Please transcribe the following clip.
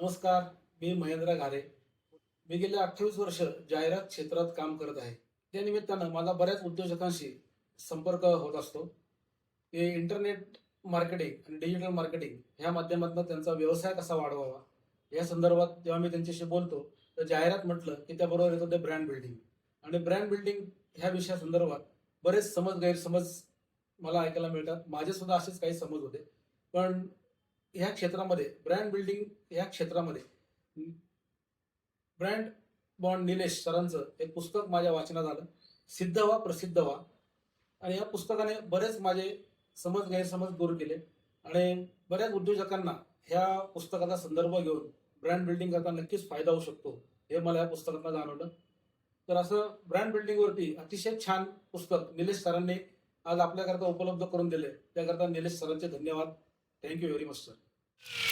नमस्कार मी महेंद्र घारे. मी गेल्या अठ्ठावीस वर्ष जाहिरात क्षेत्रात काम करत आहे. त्या निमित्तानं मला बऱ्याच उद्योजकांशी संपर्क होत असतो. ते इंटरनेट मार्केटिंग आणि डिजिटल मार्केटिंग ह्या माध्यमातून त्यांचा व्यवसाय कसा वाढवावा? या संदर्भात जेव्हा मी त्यांच्याशी बोलतो तर जाहिरात म्हटलं की त्याबरोबर येतो ते ब्रँड बिल्डिंग आणि ब्रँड बिल्डिंग ह्या विषयासंदर्भात बरेच समज गैरसमज मला ऐकायला मिळतात. माझे सुद्धा असेच काही समज होते. पण ह्या क्षेत्रामध्ये ब्रँड बिल्डिंग ह्या क्षेत्रामध्ये ब्रँड बॉन्ड निलेश सरांचं एक पुस्तक माझ्या वाचनात आलं. सिद्ध व्हा प्रसिद्ध व्हा. आणि या पुस्तकाने बरेच माझे समज गैरसमज दूर केले. आणि बऱ्याच उद्योजकांना ह्या पुस्तकाचा संदर्भ घेऊन ब्रँड बिल्डिंग करता नक्कीच फायदा होऊ शकतो हे मला या पुस्तकातनं जाणवलं. तर असं ब्रँड बिल्डिंगवरती अतिशय छान पुस्तक निलेश सरांनी आज आपल्याकरता उपलब्ध करून दिले. त्याकरता निलेश सरांचे धन्यवाद. Thank you very much sir you